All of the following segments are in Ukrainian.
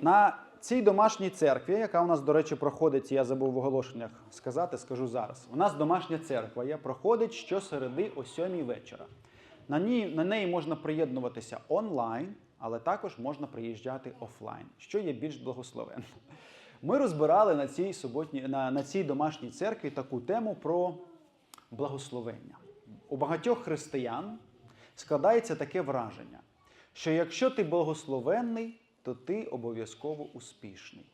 На цій домашній церкві, яка у нас, до речі, проходить, я забув в оголошеннях сказати, скажу зараз. У нас домашня церква є, проходить щосереди о 7 вечора. На, ній, на неї можна приєднуватися онлайн, але також можна приїжджати офлайн, що є більш благословенно. Ми розбирали на цій, суботній, на, на цій домашній церкві таку тему про благословення. У багатьох християн складається таке враження, що якщо ти благословенний, то ти обов'язково успішний.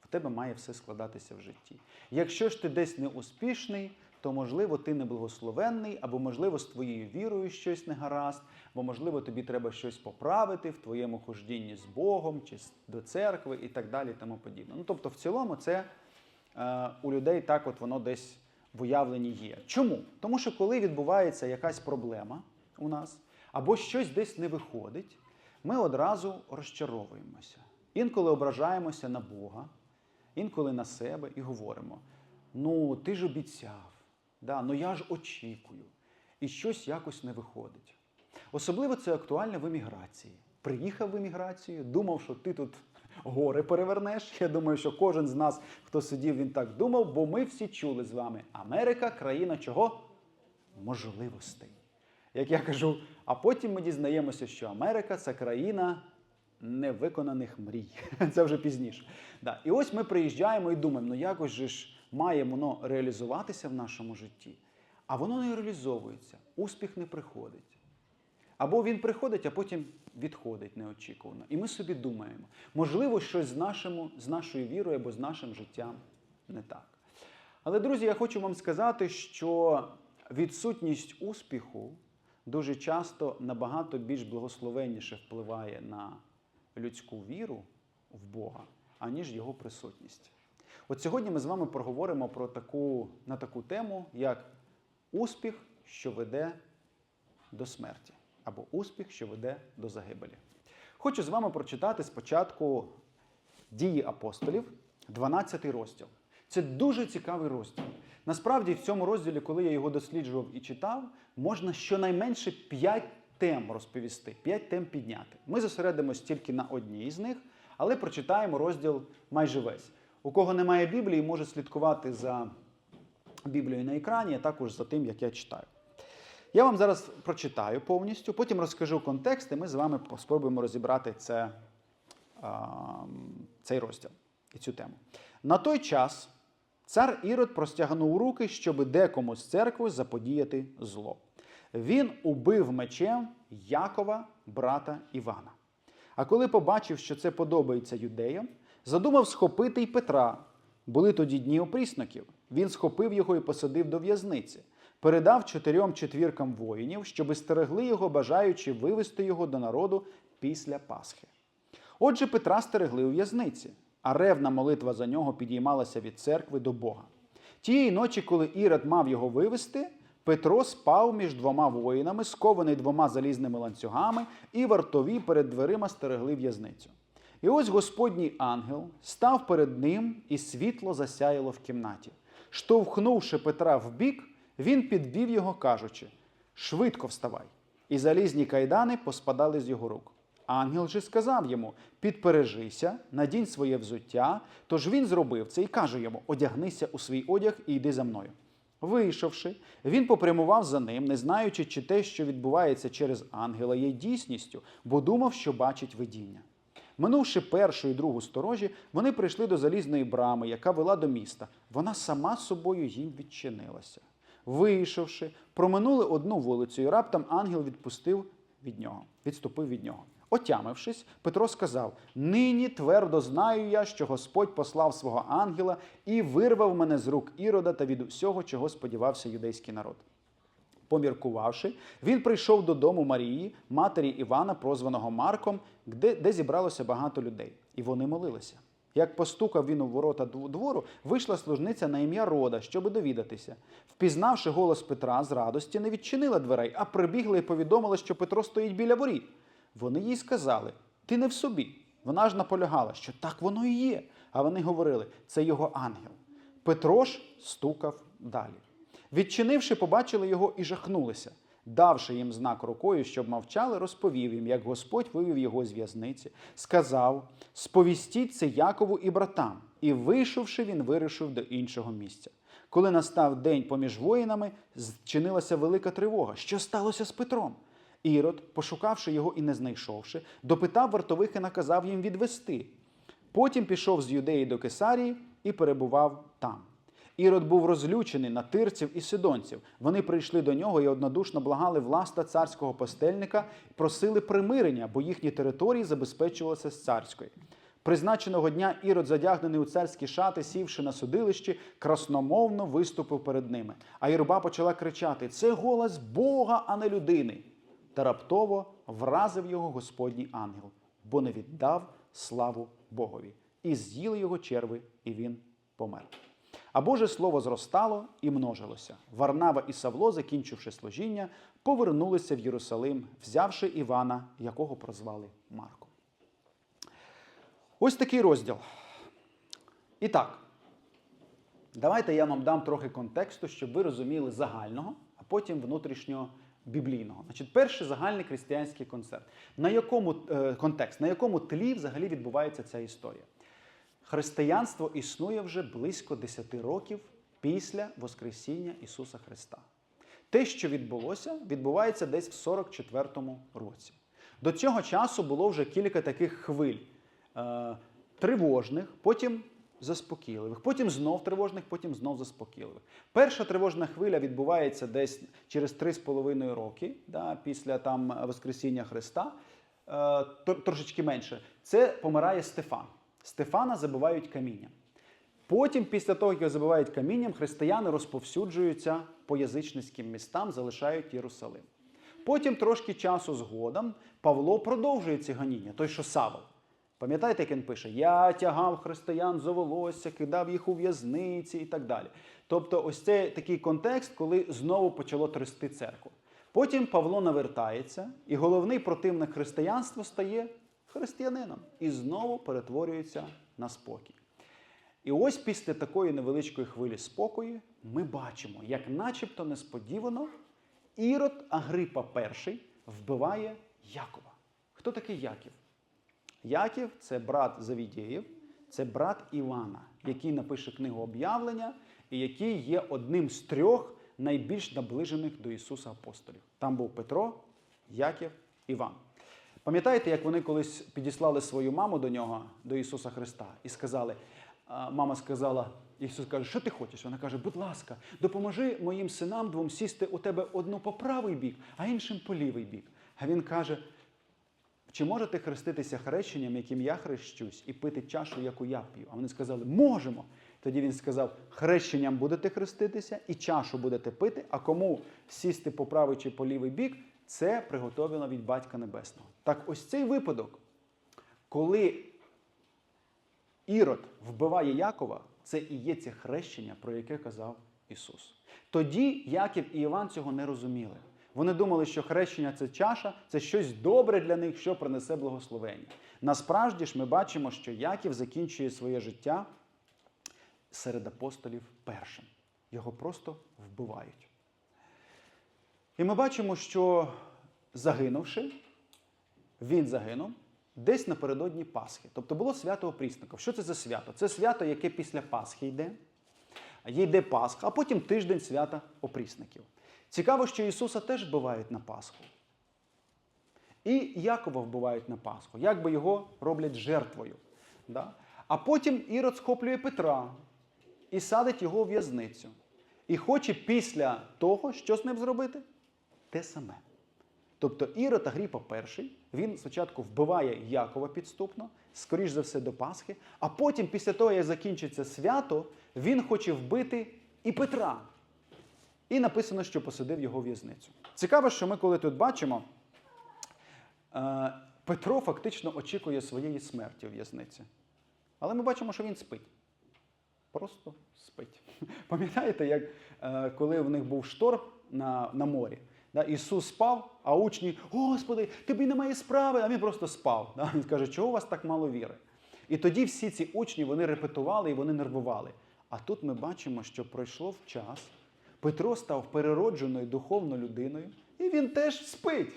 В тебе має все складатися в житті. Якщо ж ти десь не успішний, то можливо ти не благословенний, або можливо з твоєю вірою щось не гаразд, бо можливо тобі треба щось поправити в твоєму хождінні з Богом чи до церкви і так далі. Тому подібне. Ну тобто, в цілому, це е, у людей так от воно десь в уявленні є. Чому? Тому що коли відбувається якась проблема у нас, або щось десь не виходить, ми одразу розчаровуємося. Інколи ображаємося на Бога, інколи на себе і говоримо: ну, ти ж обіцяв, да, ну я ж очікую, і щось якось не виходить. Особливо це актуально в еміграції. Приїхав в еміграцію, думав, що ти тут гори перевернеш. Я думаю, що кожен з нас, хто сидів, він так думав, бо ми всі чули з вами: Америка країна чого? Можливостей. Як я кажу, а потім ми дізнаємося, що Америка це країна невиконаних мрій. Це вже пізніше. Да. І ось ми приїжджаємо і думаємо, ну якось же ж має воно реалізуватися в нашому житті. А воно не реалізовується, успіх не приходить. Або він приходить, а потім відходить неочікувано. І ми собі думаємо, можливо, щось з, нашому, з нашою вірою або з нашим життям не так. Але, друзі, я хочу вам сказати, що відсутність успіху дуже часто набагато більш благословенніше впливає на людську віру в Бога, аніж його присутність. От сьогодні ми з вами проговоримо про таку, на таку тему, як успіх, що веде до смерті, або успіх, що веде до загибелі. Хочу з вами прочитати спочатку дії апостолів, 12 розділ. Це дуже цікавий розділ. Насправді, в цьому розділі, коли я його досліджував і читав, можна щонайменше 5 тем розповісти, 5 тем підняти. Ми зосередимось тільки на одній з них, але прочитаємо розділ майже весь. У кого немає Біблії, може слідкувати за Біблією на екрані, а також за тим, як я читаю. Я вам зараз прочитаю повністю, потім розкажу контекст, і ми з вами спробуємо розібрати це, цей розділ і цю тему. На той час цар Ірод простягнув руки, щоб декому з церкви заподіяти зло. Він убив мечем Якова, брата Івана. А коли побачив, що це подобається юдеям, задумав схопити й Петра. Були тоді дні опрісноків. Він схопив його і посадив до в'язниці, передав чотирьом четвіркам воїнів, щоби стерегли його, бажаючи вивести його до народу після Пасхи. Отже, Петра стерегли у в'язниці, а ревна молитва за нього підіймалася від церкви до Бога. Тієї ночі, коли Ірод мав його вивести, Петро спав між двома воїнами, скований двома залізними ланцюгами, і вартові перед дверима стерегли в'язницю. І ось Господній ангел став перед ним, і світло засяяло в кімнаті. Штовхнувши Петра в бік, він підвів його, кажучи: Швидко вставай. І залізні кайдани поспадали з його рук. Ангел же сказав йому: Підпережися, надінь своє взуття. Тож він зробив це і каже йому: Одягнися у свій одяг і йди за мною. Вийшовши, він попрямував за ним, не знаючи, чи те, що відбувається через ангела, є дійсністю, бо думав, що бачить видіння. Минувши першу і другу сторожі, вони прийшли до залізної брами, яка вела до міста. Вона сама собою їм відчинилася. Вийшовши, проминули одну вулицю, і раптом ангел відпустив від нього, відступив від нього. Отямившись, Петро сказав: Нині твердо знаю я, що Господь послав свого ангела і вирвав мене з рук ірода та від усього, чого сподівався юдейський народ. Поміркувавши, він прийшов додому Марії, матері Івана, прозваного Марком, де, де зібралося багато людей, і вони молилися. Як постукав він у ворота двору, вийшла служниця на ім'я Рода, щоби довідатися. Впізнавши голос Петра з радості, не відчинила дверей, а прибігла і повідомила, що Петро стоїть біля воріт. Вони їй сказали: Ти не в собі. Вона ж наполягала, що так воно і є. А вони говорили, це його ангел. Петро ж стукав далі. Відчинивши, побачили його і жахнулися. давши їм знак рукою, щоб мовчали, розповів їм, як Господь вивів його з в'язниці, сказав: Сповістіть це Якову і братам. І вийшовши, він вирушив до іншого місця. Коли настав день поміж воїнами, зчинилася велика тривога. Що сталося з Петром? Ірод, пошукавши його і не знайшовши, допитав вартових і наказав їм відвести. Потім пішов з Юдеї до Кесарії і перебував там. Ірод був розлючений на тирців і сидонців. Вони прийшли до нього і однодушно благали власта царського постельника, просили примирення, бо їхні території забезпечувалися з царської. Призначеного дня Ірод, задягнений у царські шати, сівши на судилищі, красномовно виступив перед ними. А Ірба почала кричати: Це голос Бога, а не людини. Та раптово вразив його Господній ангел, бо не віддав славу Богові. І з'їли його черви, і він помер. А Боже слово зростало і множилося. Варнава і Савло, закінчивши служіння, повернулися в Єрусалим, взявши Івана, якого прозвали Марком. Ось такий розділ. І так, давайте я вам дам трохи контексту, щоб ви розуміли загального, а потім внутрішнього біблійного. Значить, перший загальний християнський концерт. На якому е, контекст, на якому тлі взагалі відбувається ця історія? Християнство існує вже близько 10 років після Воскресіння Ісуса Христа. Те, що відбулося, відбувається десь в 44-му році. До цього часу було вже кілька таких хвиль е, тривожних, потім заспокійливих, потім знов тривожних, потім знов заспокійливих. Перша тривожна хвиля відбувається десь через 3,5 роки да, після там Воскресіння Христа, е, трошечки менше. Це помирає Стефан. Стефана забивають камінням. Потім, після того, як його забивають камінням, християни розповсюджуються по язичницьким містам, залишають Єрусалим. Потім трошки часу згодом Павло продовжує ці ганіння, той, що Савол. Пам'ятаєте, як він пише: Я тягав християн за волосся, кидав їх у в'язниці і так далі. Тобто, ось це такий контекст, коли знову почало трясти церкву. Потім Павло навертається, і головний противник християнства стає християнином і знову перетворюється на спокій. І ось після такої невеличкої хвилі спокою ми бачимо, як начебто несподівано Ірод Агрипа І вбиває Якова. Хто такий Яків? Яків це брат Завідєєв, це брат Івана, який напише книгу об'явлення і який є одним з трьох найбільш наближених до Ісуса апостолів. Там був Петро, Яків, Іван. Пам'ятаєте, як вони колись підіслали свою маму до нього, до Ісуса Христа, і сказали: мама сказала, Ісус каже, що ти хочеш? Вона каже, будь ласка, допоможи моїм синам двом сісти у тебе одну по правий бік, а іншим по лівий бік. А він каже: чи можете хреститися хрещенням, яким я хрещусь, і пити чашу, яку я п'ю? А вони сказали, можемо. Тоді він сказав: хрещенням будете хреститися і чашу будете пити, а кому сісти по правий чи по лівий бік, це приготовлено від Батька Небесного. Так ось цей випадок, коли Ірод вбиває Якова, це і є це хрещення, про яке казав Ісус. Тоді Яків і Іван цього не розуміли. Вони думали, що хрещення це чаша, це щось добре для них, що принесе благословення. Насправді ж ми бачимо, що Яків закінчує своє життя серед апостолів першим. Його просто вбивають. І ми бачимо, що загинувши, він загинув десь напередодні Пасхи. Тобто було свято опрісників. Що це за свято? Це свято, яке після Пасхи йде. Йде Пасха, а потім тиждень свята опрісників. Цікаво, що Ісуса теж вбивають на Пасху. І Якова вбивають на Пасху, якби його роблять жертвою. Да? А потім Ірод схоплює Петра і садить його у в'язницю. І хоче після того, що з ним зробити? Те саме. Тобто Ірод Агріпа І, він спочатку вбиває Якова підступно, скоріш за все до Пасхи, а потім, після того, як закінчиться свято, він хоче вбити і Петра. І написано, що посадив його в в'язницю. Цікаво, що ми, коли тут бачимо, е, Петро фактично очікує своєї смерті в в'язниці. Але ми бачимо, що він спить. Просто спить. Пам'ятаєте, як е, коли в них був шторм на, на морі? Да, Ісус спав, а учні, Господи, тобі немає справи, а він просто спав. Да? Він каже, чого у вас так мало віри? І тоді всі ці учні вони репетували і вони нервували. А тут ми бачимо, що пройшло в час, Петро став переродженою духовною людиною, І він теж спить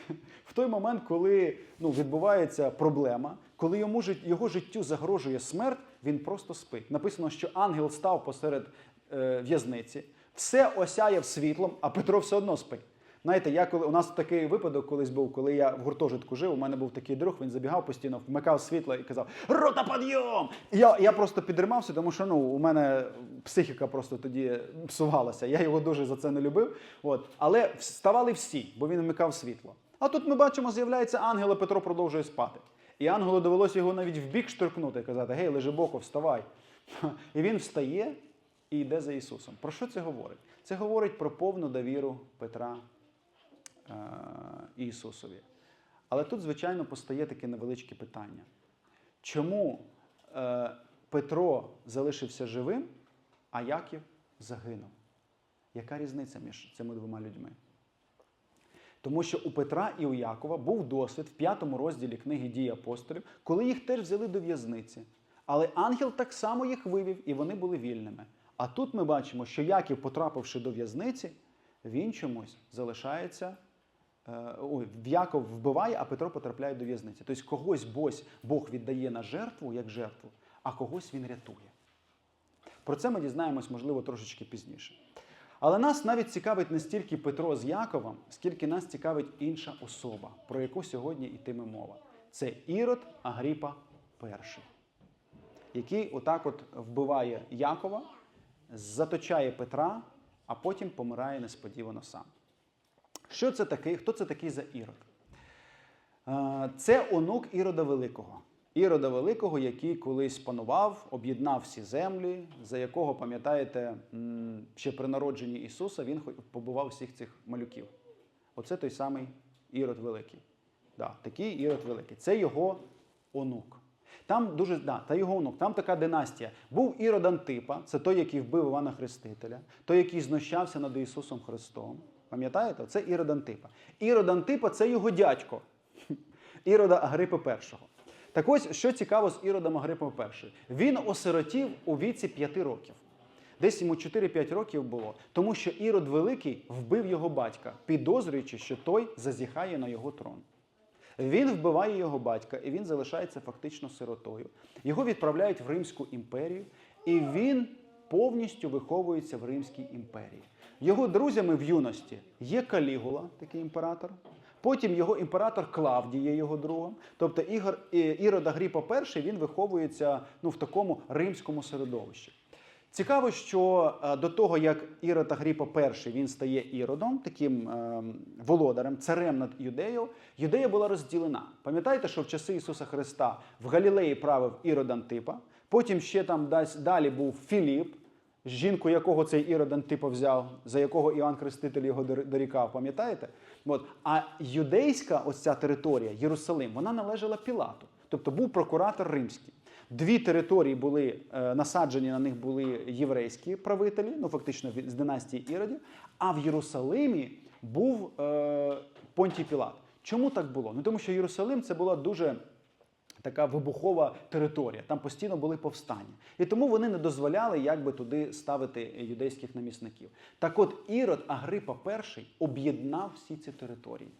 в той момент, коли ну, відбувається проблема, коли йому його життю загрожує смерть, він просто спить. Написано, що ангел став посеред е, в'язниці, все осяяв світлом, а Петро все одно спить. Знаєте, я коли у нас такий випадок колись був, коли я в гуртожитку жив. У мене був такий друг, він забігав постійно, вмикав світло і казав: Рота, підйом! І я, я просто підримався, тому що ну, у мене психіка просто тоді псувалася. Я його дуже за це не любив. От. Але вставали всі, бо він вмикав світло. А тут ми бачимо, з'являється ангел, а Петро продовжує спати. І ангелу довелося його навіть в бік штуркнути і казати: Гей, лежи боку, вставай. І він встає і йде за Ісусом. Про що це говорить? Це говорить про повну довіру Петра Ісусові. Але тут, звичайно, постає таке невеличке питання. Чому е, Петро залишився живим, а Яків загинув? Яка різниця між цими двома людьми? Тому що у Петра і у Якова був досвід в п'ятому розділі книги дій апостолів, коли їх теж взяли до в'язниці. Але ангел так само їх вивів, і вони були вільними. А тут ми бачимо, що Яків, потрапивши до в'язниці, він чомусь залишається. Е, Ой, Яков вбиває, а Петро потрапляє до в'язниці. Тобто когось бось Бог віддає на жертву як жертву, а когось він рятує. Про це ми дізнаємось, можливо, трошечки пізніше. Але нас навіть цікавить не стільки Петро з Яковом, скільки нас цікавить інша особа, про яку сьогодні йтиме мова. Це Ірод Агріпа І, який отак от вбиває Якова, заточає Петра, а потім помирає несподівано сам. Що це такий? Хто це такий за Ірод? Це онук Ірода Великого. Ірода Великого, який колись панував, об'єднав всі землі, за якого, пам'ятаєте, ще при народженні Ісуса він побував всіх цих малюків. Оце той самий Ірод Великий. Да, такий Ірод Великий. Це його онук. Там дуже да, та його онук, там така династія. Був Ірод Антипа, це той, який вбив Івана Хрестителя, той, який знущався над Ісусом Христом. Пам'ятаєте? Це Ірод Антипа. Ірод Антипа це його дядько. Ірода Агрипи І. Так ось, що цікаво з Іродом Агрипом І. Він осиротів у віці 5 років. Десь йому 4-5 років було, тому що Ірод Великий вбив його батька, підозрюючи, що той зазіхає на його трон. Він вбиває його батька, і він залишається фактично сиротою. Його відправляють в Римську імперію, і він повністю виховується в Римській імперії. Його друзями в юності є Калігула, такий імператор. Потім його імператор Клавдій є його другом. Тобто Ігор, Ірод Агріпа І він виховується ну, в такому римському середовищі. Цікаво, що е, до того, як Ірод Агріпа І він стає іродом, таким ем, володарем, царем над Юдеєю, Юдея була розділена. Пам'ятаєте, що в часи Ісуса Христа в Галілеї правив Ірод Антипа, потім ще там далі був Філіп, жінку якого цей Ірод Антипа взяв, за якого Іоанн Хреститель його дорікав, пам'ятаєте? От. А юдейська ось ця територія, Єрусалим, вона належала Пілату. Тобто був прокуратор римський. Дві території були е, насаджені на них були єврейські правителі, ну фактично з династії Іродів. А в Єрусалимі був е, Понтій Пілат. Чому так було? Ну тому що Єрусалим це була дуже така вибухова територія. Там постійно були повстання. І тому вони не дозволяли якби туди ставити юдейських намісників. Так от Ірод Агрипа І об'єднав всі ці території.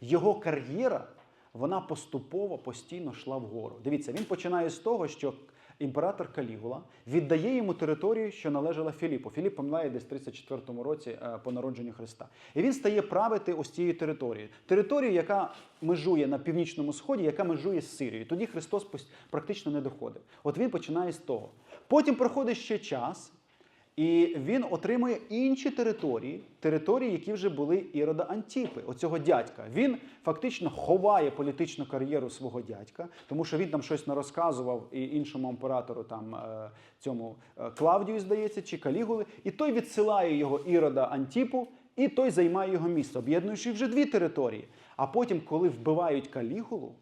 Його кар'єра вона поступово постійно йшла вгору. Дивіться, він починає з того, що імператор Калігула віддає йому територію, що належала Філіпу. Філіп помирає десь в 34-му році е, по народженню Христа. І він стає правити ось цією територією. Територію, яка межує на північному сході, яка межує з Сирією. Тоді Христос практично не доходив. От він починає з того. Потім проходить ще час. І він отримує інші території, території, які вже були Ірода Антіпи, оцього дядька. Він фактично ховає політичну кар'єру свого дядька, тому що він там щось не розказував і іншому імператору, там е, цьому е, Клавдію, здається, чи Калігули, і той відсилає його Ірода Антіпу, і той займає його місце, об'єднуючи вже дві території. А потім, коли вбивають Калігулу,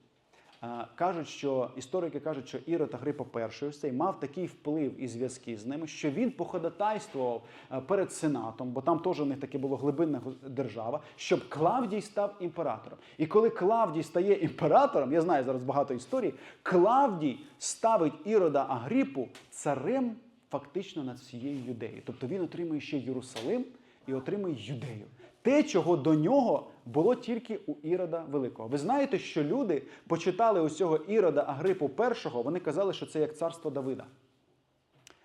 Кажуть, що історики кажуть, що Ірод Агрипа І цей мав такий вплив і зв'язки з ними, що він походатайствував е, перед Сенатом, бо там теж у них таке було глибинна держава, щоб Клавдій став імператором. І коли Клавдій стає імператором, я знаю зараз багато історій, Клавдій ставить Ірода Агрипу царем фактично над всією юдеєю. Тобто він отримує ще Єрусалим і отримує юдею. Те, чого до нього було тільки у Ірода Великого. Ви знаєте, що люди почитали усього Ірода Агрипу І, вони казали, що це як царство Давида.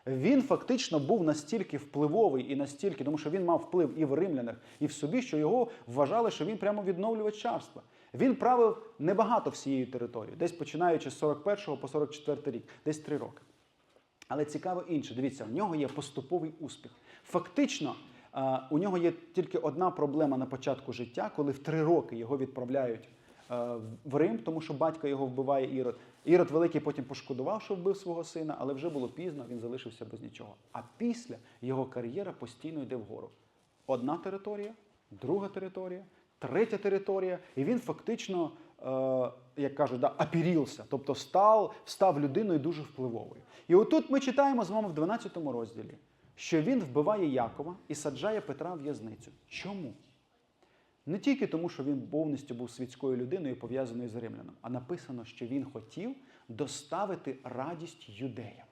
Він фактично був настільки впливовий і настільки, тому що він мав вплив і в римлянах, і в собі, що його вважали, що він прямо відновлювач царства. Він правив небагато всією територією, десь починаючи з 41 по 44 рік, десь три роки. Але цікаво інше. Дивіться, в нього є поступовий успіх. Фактично, у нього є тільки одна проблема на початку життя, коли в три роки його відправляють в Рим, тому що батько його вбиває Ірод. Ірод Великий потім пошкодував, що вбив свого сина, але вже було пізно, він залишився без нічого. А після його кар'єра постійно йде вгору. Одна територія, друга територія, третя територія, і він фактично, е, як кажуть, да, апірівся, тобто став, став людиною дуже впливовою. І отут ми читаємо з вами в 12 розділі, що він вбиває Якова і саджає Петра в в'язницю. Чому? Не тільки тому, що він повністю був світською людиною, пов'язаною з римляном, а написано, що він хотів доставити радість юдеям.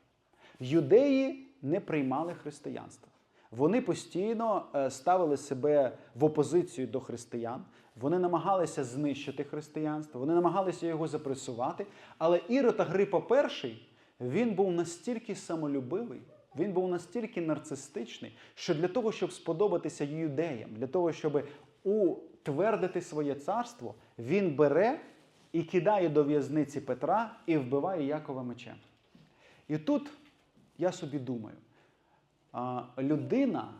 Юдеї не приймали християнство. Вони постійно е, ставили себе в опозицію до християн, вони намагалися знищити християнство, вони намагалися його запресувати. Але Ірод Агрипа І, він був настільки самолюбивий, він був настільки нарцистичний, що для того, щоб сподобатися юдеям, для того, щоб утвердити своє царство, він бере і кидає до в'язниці Петра і вбиває Якова мечем. І тут я собі думаю, людина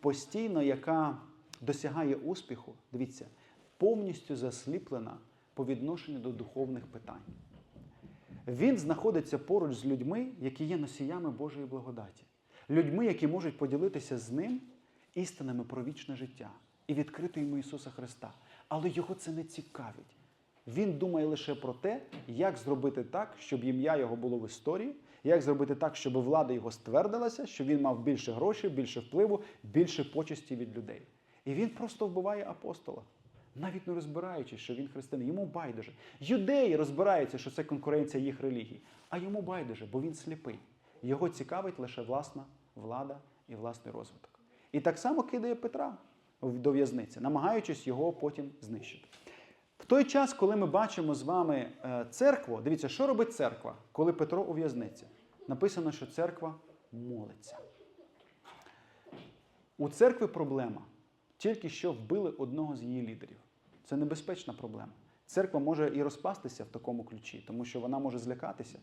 постійно, яка досягає успіху, дивіться, повністю засліплена по відношенню до духовних питань. Він знаходиться поруч з людьми, які є носіями Божої благодаті, людьми, які можуть поділитися з ним істинами про вічне життя і відкрити йому Ісуса Христа. Але його це не цікавить. Він думає лише про те, як зробити так, щоб ім'я його було в історії, як зробити так, щоб влада його ствердилася, щоб він мав більше грошей, більше впливу, більше почесті від людей. І він просто вбиває апостола, навіть не розбираючись, що він християнин. Йому байдуже. Юдеї розбираються, що це конкуренція їх релігії, а йому байдуже, бо він сліпий. Його цікавить лише власна влада і власний розвиток. І так само кидає Петра до в'язниці, намагаючись його потім знищити. В той час, коли ми бачимо з вами е, церкву, дивіться, що робить церква, коли Петро у в'язниці? Написано, що церква молиться. У церкви проблема. Тільки що вбили одного з її лідерів. Це небезпечна проблема. Церква може і розпастися в такому ключі, тому що вона може злякатися.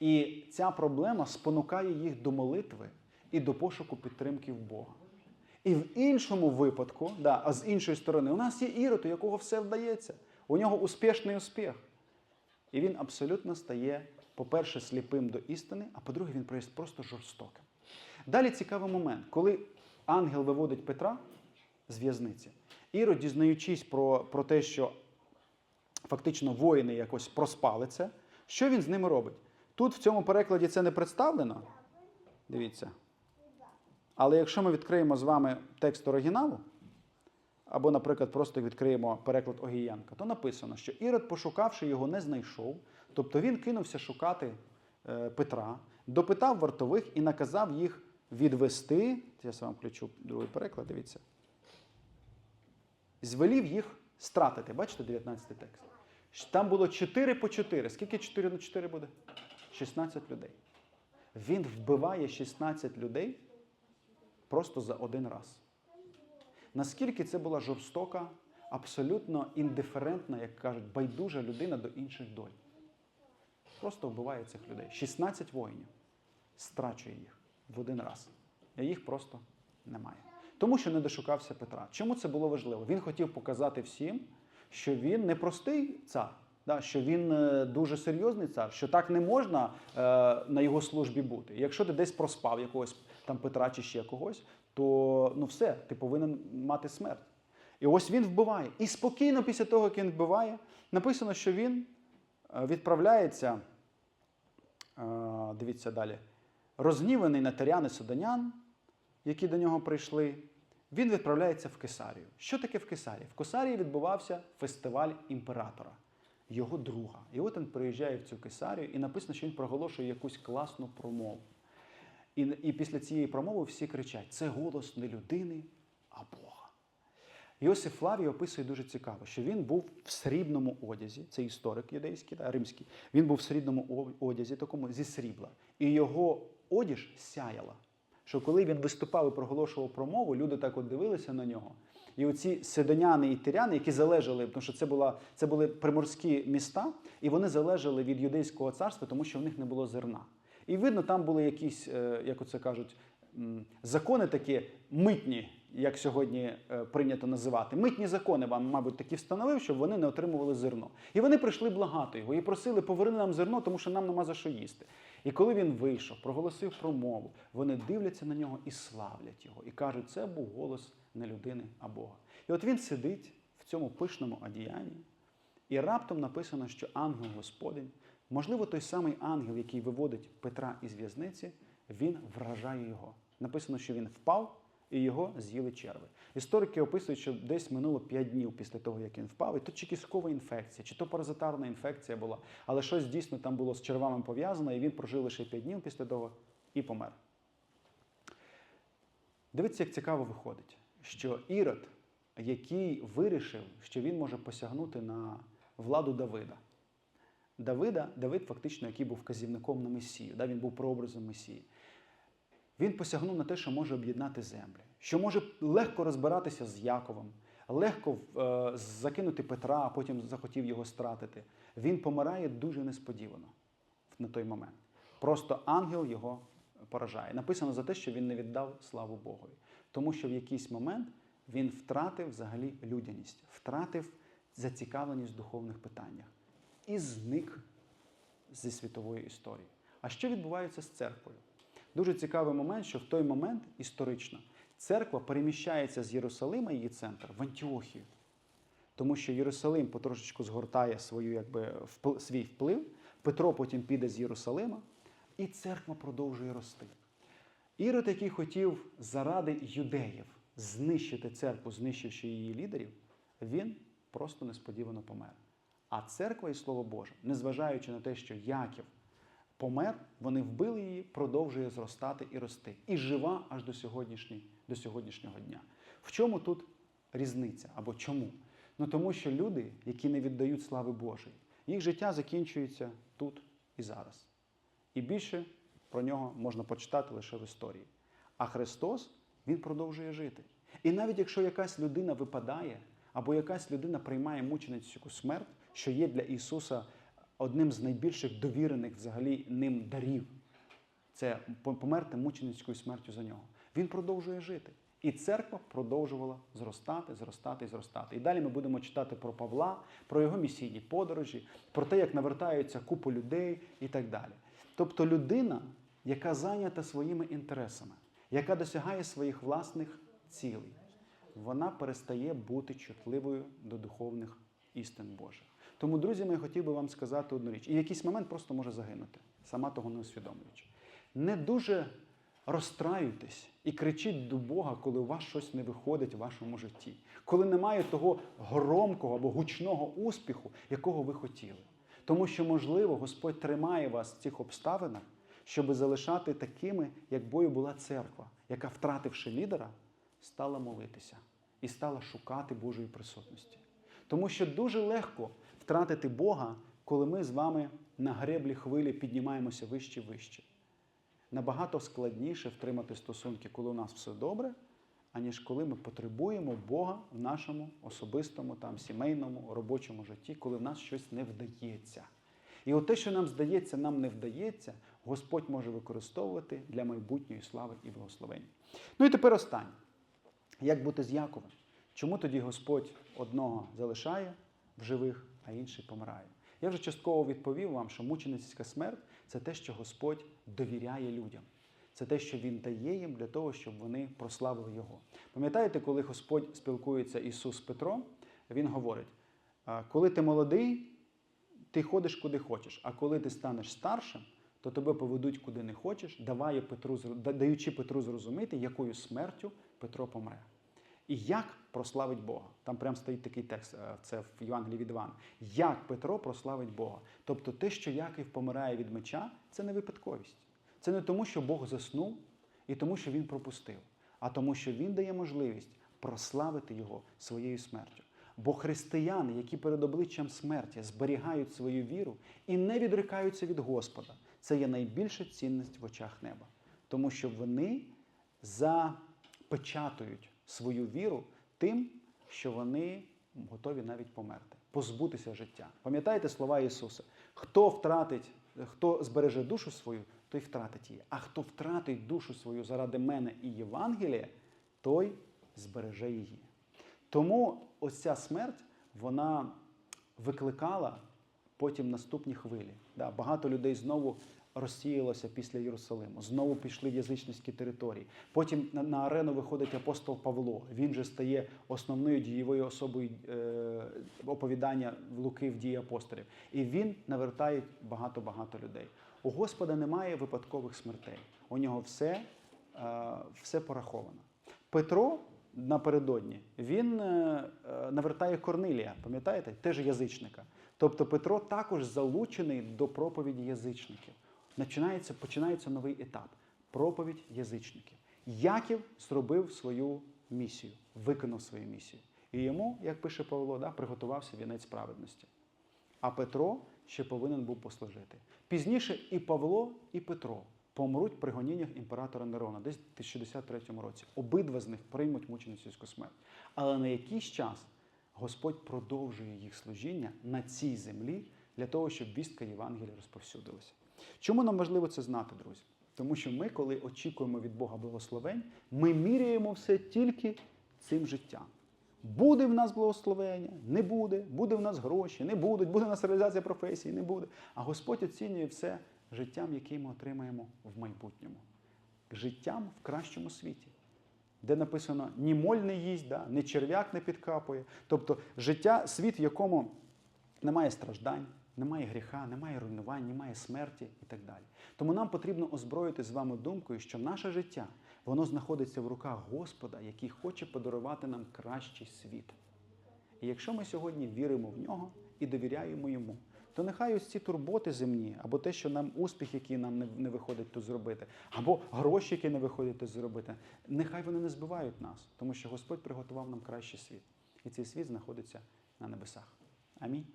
І ця проблема спонукає їх до молитви і до пошуку підтримки в Бога. І в іншому випадку, да, а з іншої сторони, у нас є Ірод, у якого все вдається. У нього успішний успіх. І він абсолютно стає, по-перше, сліпим до істини, а по-друге, він просто жорстоким. Далі цікавий момент, коли ангел виводить Петра з в'язниці, Ірод, дізнаючись про, про те, що фактично воїни якось проспали це, що він з ними робить? Тут в цьому перекладі це не представлено. Дивіться. Але якщо ми відкриємо з вами текст оригіналу, або, наприклад, просто відкриємо переклад Огієнка, то написано, що Ірод, пошукавши його, не знайшов. Тобто він кинувся шукати е, Петра, допитав вартових і наказав їх відвести. Я вам включу другий переклад, дивіться. Звелів їх стратити. Бачите 19 текст? Там було 4 по 4. Скільки 4 на 4 буде? 16 людей. Він вбиває 16 людей просто за один раз. Наскільки це була жорстока, абсолютно індиферентна, як кажуть, байдужа людина до інших доль. Просто вбиває цих людей. 16 воїнів страчує їх в один раз. І їх просто немає. Тому що не дошукався Петра. Чому це було важливо? Він хотів показати всім, що він не простий цар, да, що він е, дуже серйозний цар, що так не можна е, на його службі бути. Якщо ти десь проспав якогось там Петра чи ще когось, то ну все, ти повинен мати смерть. І ось він вбиває. І спокійно після того, як він вбиває, написано, що він е, відправляється, е, дивіться далі, розгніваний на таряни суданян, які до нього прийшли, він відправляється в Кесарію. Що таке в Кесарії? В Кесарії відбувався фестиваль імператора, його друга. І от він приїжджає в цю Кесарію, і написано, що він проголошує якусь класну промову. І, і після цієї промови всі кричать: це голос не людини, а Бога. Йосиф Флавій описує дуже цікаво, що він був в срібному одязі, це історик юдейський, та, римський. Він був в срібному одязі, такому зі срібла. І його одіж сяяла. Що коли він виступав і проголошував промову, люди так от дивилися на нього. І оці сидоняни і тиряни, які залежали, тому що це, була, це були приморські міста, і вони залежали від юдейського царства, тому що в них не було зерна. І видно, там були якісь, е, як оце кажуть, закони такі митні, як сьогодні е, прийнято називати. Митні закони вам, мабуть, такі встановив, щоб вони не отримували зерно. І вони прийшли благати його і просили, поверни нам зерно, тому що нам нема за що їсти. І коли він вийшов, проголосив промову, вони дивляться на нього і славлять його, і кажуть, це був голос не людини, а Бога. І от він сидить в цьому пишному одіянні, і раптом написано, що ангел Господень, можливо, той самий ангел, який виводить Петра із в'язниці, він вражає його. Написано, що він впав і його з'їли черви. Історики описують, що десь минуло 5 днів після того, як він впав, і то чи кісткова інфекція, чи то паразитарна інфекція була, але щось дійсно там було з червами пов'язано, і він прожив лише 5 днів після того і помер. Дивіться, як цікаво виходить, що Ірод, який вирішив, що він може посягнути на владу Давида. Давида, Давид, фактично, який був вказівником на Месію, да, він був прообразом Месії. Він посягнув на те, що може об'єднати землі, що може легко розбиратися з Яковом, легко е, закинути Петра, а потім захотів його стратити. Він помирає дуже несподівано на той момент. Просто ангел його поражає. Написано за те, що він не віддав славу Богові. Тому що в якийсь момент він втратив взагалі людяність, втратив зацікавленість в духовних питаннях і зник зі світової історії. А що відбувається з церквою? Дуже цікавий момент, що в той момент історично церква переміщається з Єрусалима, її центр, в Антіохію. Тому що Єрусалим потрошечку згортає свою, якби, впл- свій вплив, Петро потім піде з Єрусалима, і церква продовжує рости. Ірод, який хотів заради юдеїв знищити церкву, знищивши її лідерів, він просто несподівано помер. А церква і Слово Боже, незважаючи на те, що Яків помер, вони вбили її, продовжує зростати і рости. І жива аж до, сьогоднішній, до сьогоднішнього дня. В чому тут різниця або чому? Ну тому що люди, які не віддають слави Божої, їх життя закінчується тут і зараз. І більше про нього можна почитати лише в історії. А Христос Він продовжує жити. І навіть якщо якась людина випадає, або якась людина приймає мученицьку смерть, що є для Ісуса одним з найбільших довірених взагалі ним дарів, це померти мученицькою смертю за нього. Він продовжує жити. І церква продовжувала зростати, зростати зростати. І далі ми будемо читати про Павла, про його місійні подорожі, про те, як навертаються купу людей і так далі. Тобто людина, яка зайнята своїми інтересами, яка досягає своїх власних цілей, вона перестає бути чутливою до духовних істин Божих. Тому, друзі, я хотів би вам сказати одну річ. І в якийсь момент просто може загинути, сама того не усвідомлюючи. Не дуже розстраюйтесь і кричіть до Бога, коли у вас щось не виходить в вашому житті, коли немає того громкого або гучного успіху, якого ви хотіли. Тому що, можливо, Господь тримає вас в цих обставинах, щоб залишати такими, якбою була церква, яка, втративши лідера, стала молитися і стала шукати Божої присутності. Тому що дуже легко втратити Бога, коли ми з вами на греблі хвилі піднімаємося вище і вище. Набагато складніше втримати стосунки, коли у нас все добре, аніж коли ми потребуємо Бога в нашому особистому, там, сімейному, робочому житті, коли в нас щось не вдається. І от те, що нам здається, нам не вдається, Господь може використовувати для майбутньої слави і благословення. Ну і тепер останнє. Як бути з Яковом? Чому тоді Господь одного залишає в живих, а інший помирає? Я вже частково відповів вам, що мученицька смерть це те, що Господь довіряє людям. Це те, що Він дає їм для того, щоб вони прославили Його. Пам'ятаєте, коли Господь спілкується Ісус з Петром, Він говорить: коли ти молодий, ти ходиш куди хочеш, а коли ти станеш старшим, то тебе поведуть куди не хочеш, даває Петру, даючи Петру зрозуміти, якою смертю Петро помре. І як прославить Бога? Там прям стоїть такий текст, е, це в Євангелії від Івана. Як Петро прославить Бога? Тобто те, що Яків помирає від меча, це не випадковість. Це не тому, що Бог заснув і тому, що він пропустив, а тому, що він дає можливість прославити Його своєю смертю. Бо християни, які перед обличчям смерті зберігають свою віру і не відрикаються від Господа, це є найбільша цінність в очах неба. Тому що вони запечатують свою віру тим, що вони готові навіть померти, позбутися життя. Пам'ятаєте слова Ісуса? Хто втратить, хто збереже душу свою, той втратить її. А хто втратить душу свою заради мене і Євангелія, той збереже її. Тому ось ця смерть, вона викликала потім наступні хвилі. Да, багато людей знову розсіялося після Єрусалиму, знову пішли в язичницькі території. Потім на, арену виходить апостол Павло. Він же стає основною дієвою особою е, оповідання в Луки в дії апостолів. І він навертає багато-багато людей. У Господа немає випадкових смертей. У нього все, е, все пораховано. Петро напередодні він е, навертає Корнилія, пам'ятаєте, теж язичника. Тобто Петро також залучений до проповіді язичників. Починається, починається новий етап проповідь язичників. Яків зробив свою місію, виконав свою місію. І йому, як пише Павло, да, приготувався вінець праведності. А Петро ще повинен був послужити. Пізніше і Павло, і Петро помруть при гоніннях імператора Нерона десь в 1063 році. Обидва з них приймуть мученицьку смерть. Але на якийсь час Господь продовжує їх служіння на цій землі для того, щоб вістка Євангелія розповсюдилася. Чому нам важливо це знати, друзі? Тому що ми, коли очікуємо від Бога благословень, ми міряємо все тільки цим життям. Буде в нас благословення, не буде, буде в нас гроші, не будуть, буде в нас реалізація професії, не буде. А Господь оцінює все життям, яке ми отримаємо в майбутньому. Життям в кращому світі, де написано ні моль не їсть, да, ні черв'як не підкапує. Тобто життя, світ, в якому немає страждань, немає гріха, немає руйнувань, немає смерті і так далі. Тому нам потрібно озброїти з вами думкою, що наше життя воно знаходиться в руках Господа, який хоче подарувати нам кращий світ. І якщо ми сьогодні віримо в нього і довіряємо йому, то нехай ось ці турботи земні, або те, що нам успіх, який нам не, виходить тут зробити, або гроші, які не виходять тут зробити, нехай вони не збивають нас, тому що Господь приготував нам кращий світ. І цей світ знаходиться на небесах. Амінь.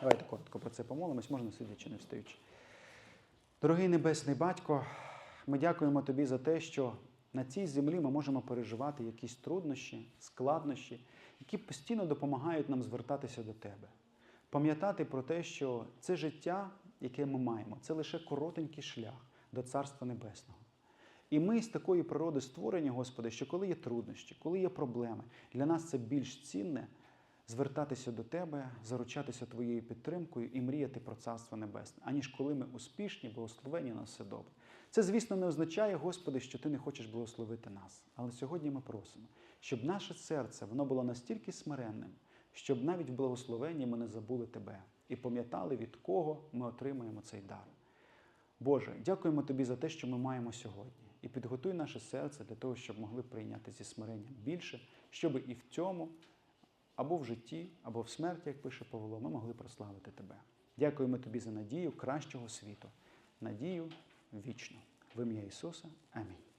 Давайте коротко про це помолимось, можна сидячи, не встаючи. Дорогий Небесний Батько, ми дякуємо Тобі за те, що на цій землі ми можемо переживати якісь труднощі, складнощі, які постійно допомагають нам звертатися до Тебе. Пам'ятати про те, що це життя, яке ми маємо, це лише коротенький шлях до Царства Небесного. І ми з такої природи створені, Господи, що коли є труднощі, коли є проблеми, для нас це більш цінне звертатися до Тебе, заручатися Твоєю підтримкою і мріяти про Царство Небесне, аніж коли ми успішні, благословені на все добре. Це, звісно, не означає, Господи, що Ти не хочеш благословити нас. Але сьогодні ми просимо, щоб наше серце воно було настільки смиренним, щоб навіть в благословенні ми не забули Тебе і пам'ятали, від кого ми отримаємо цей дар. Боже, дякуємо Тобі за те, що ми маємо сьогодні. І підготуй наше серце для того, щоб могли прийняти зі смиренням більше, щоб і в цьому, або в житті, або в смерті, як пише Павло, ми могли прославити Тебе. Дякуємо Тобі за надію кращого світу, надію вічну. В ім'я Ісуса. Амінь.